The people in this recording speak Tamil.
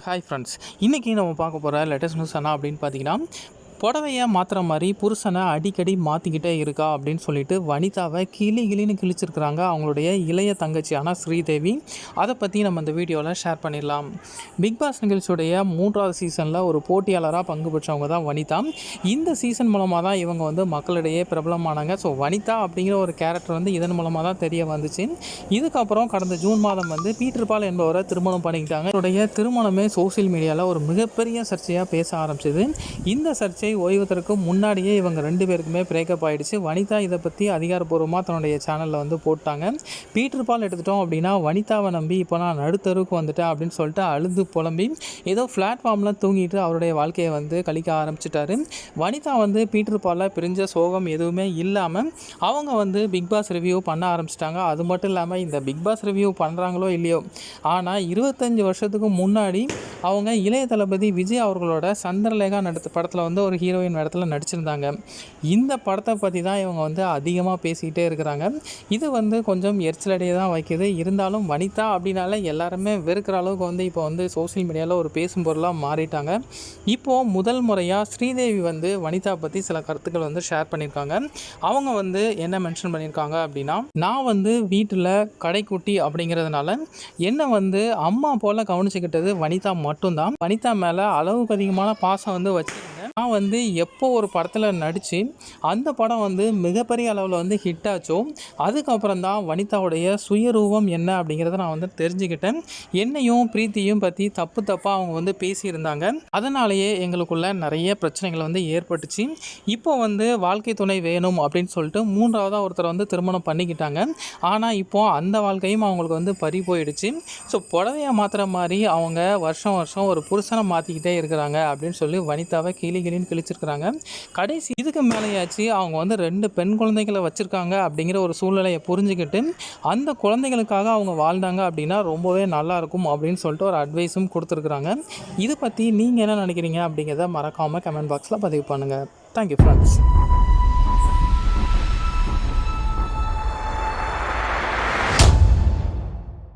ஹாய் ஃப்ரெண்ட்ஸ் இன்றைக்கி நம்ம பார்க்க போகிற லேட்டஸ்ட் நியூஸ் என்ன அப்படின்னு பார்த்தீங்கன்னா புடவையை மாற்றுற மாதிரி புருஷனை அடிக்கடி மாற்றிக்கிட்டே இருக்கா அப்படின்னு சொல்லிட்டு வனிதாவை கிளி கிளின்னு கிழிச்சிருக்கிறாங்க அவங்களுடைய இளைய தங்கச்சியான ஸ்ரீதேவி. அதை பற்றி நம்ம இந்த வீடியோவில் ஷேர் பண்ணிடலாம். பிக் பாஸ் நிகழ்ச்சியுடைய மூன்றாவது சீசனில் ஒரு போட்டியாளராக பங்கு பெற்றவங்க தான் வனிதா. இந்த சீசன் மூலமாக தான் இவங்க வந்து மக்களிடையே பிரபலமானாங்க. ஸோ வனிதா அப்படிங்கிற ஒரு கேரக்டர் வந்து இதன் மூலமாக தான் தெரிய வந்துச்சு. இதுக்கப்புறம் கடந்த ஜூன் மாதம் வந்து பீட்டர் பால் என்பவரை திருமணம் பண்ணிக்கிட்டாங்க. அவருடைய திருமணமே சோஷியல் மீடியாவில் ஒரு மிகப்பெரிய சர்ச்சையாக பேச ஆரம்பிச்சது. இந்த சர்ச்சை ஓய்வதற்கு முன்னாடியே இவங்க ரெண்டு பேருக்குமே பிரேக்கப் ஆகிடுச்சு வனிதா இதை பற்றி அதிகாரப்பூர்வமாக தன்னுடைய சேனலில் வந்து போட்டாங்க. பீட்டர் பால் எடுத்துட்டோம் அப்படின்னா வனிதாவை நம்பி இப்போ நான் நடுத்தருவுக்கு வந்துட்டேன் அப்படின்னு சொல்லிட்டு அழுது புலம்பி ஏதோ பிளாட்ஃபார்மில் தூங்கிட்டு அவருடைய வாழ்க்கையை வந்து கழிக்க ஆரம்பிச்சிட்டாரு. வனிதா வந்து பீட்டர் பாலில் பிரிஞ்ச சோகம் எதுவுமே இல்லாமல் அவங்க வந்து பிக் பாஸ் ரிவ்யூ பண்ண ஆரம்பிச்சிட்டாங்க. அது மட்டும் இல்லாமல் இந்த பிக் பாஸ் ரிவ்யூ பண்ணுறாங்களோ இல்லையோ ஆனால் இருபத்தஞ்சி வருஷத்துக்கு முன்னாடி அவங்க இளைய தளபதி விஜய் அவர்களோட சந்திரலேகா நடத்த படத்தில் வந்து ஒரு ஹீரோயின் இடத்துல நடிச்சிருந்தாங்க. இந்த படத்தை பற்றி தான் இவங்க வந்து அதிகமாக பேசிக்கிட்டே இருக்கிறாங்க. இது வந்து கொஞ்சம் எரிச்சலடைய தான் வைக்கிது. இருந்தாலும் வனிதா அப்படின்னால எல்லாருமே வெறுக்கிற அளவுக்கு வந்து இப்போ வந்து சோஷியல் மீடியாவில் ஒரு பேசும் பொருளாக மாறிட்டாங்க. இப்போது முதல் முறையாக ஸ்ரீதேவி வந்து வனிதா பற்றி சில கருத்துக்கள் வந்து ஷேர் பண்ணியிருக்காங்க. அவங்க வந்து என்ன மென்ஷன் பண்ணியிருக்காங்க அப்படின்னா நான் வந்து வீட்டில் கடைக்குட்டி அப்படிங்கிறதுனால என்னை வந்து அம்மா போல் கவனிச்சுக்கிட்டது வனிதா மட்டும்தான். வனிதா மேலே அளவுக்கு அதிகமான பாசம் வந்து வச்சு நான் வந்து எப்போ ஒரு படத்தில் நடித்து அந்த படம் வந்து மிகப்பெரிய அளவில் வந்து ஹிட் ஆச்சோ அதுக்கப்புறம் தான் வனிதாவுடைய சுயரூபம் என்ன அப்படிங்கிறத நான் வந்து தெரிஞ்சுக்கிட்டேன். என்னையும் பிரீத்தியும் பற்றி தப்பு தப்பாக அவங்க வந்து பேசியிருந்தாங்க. அதனாலேயே எங்களுக்குள்ள நிறைய பிரச்சனைகள் வந்து ஏற்பட்டுச்சு. இப்போ வந்து வாழ்க்கை துணை வேணும் அப்படின்னு சொல்லிட்டு மூன்றாவதாக ஒருத்தர் வந்து திருமணம் பண்ணிக்கிட்டாங்க. ஆனால் இப்போ அந்த வாழ்க்கையும் அவங்களுக்கு வந்து பறி போயிடுச்சு. ஸோ புடவையை மாற்றுற மாதிரி அவங்க வருஷம் வருஷம் ஒரு புருஷனை மாற்றிக்கிட்டே இருக்கிறாங்க அப்படின்னு சொல்லி வனிதாவை கீழே கிளின்னு கிழிச்சிருக்கிறாங்க. கடைசி இதுக்கு மேலேயாச்சு அவங்க வந்து ரெண்டு பெண் குழந்தைகளை வச்சுருக்காங்க அப்படிங்கிற ஒரு சூழ்நிலையை புரிஞ்சுக்கிட்டு அந்த குழந்தைகளுக்காக அவங்க வாழ்ந்தாங்க அப்படின்னா ரொம்பவே நல்லாயிருக்கும் அப்படின்னு சொல்லிட்டு ஒரு அட்வைஸும் கொடுத்துருக்குறாங்க. இதை பற்றி நீங்கள் என்ன நினைக்கிறீங்க அப்படிங்கிறத மறக்காமல் கமெண்ட் பாக்ஸில் பதிவு பண்ணுங்கள் தேங்க்யூ ஃப்ரெண்ட்ஸ்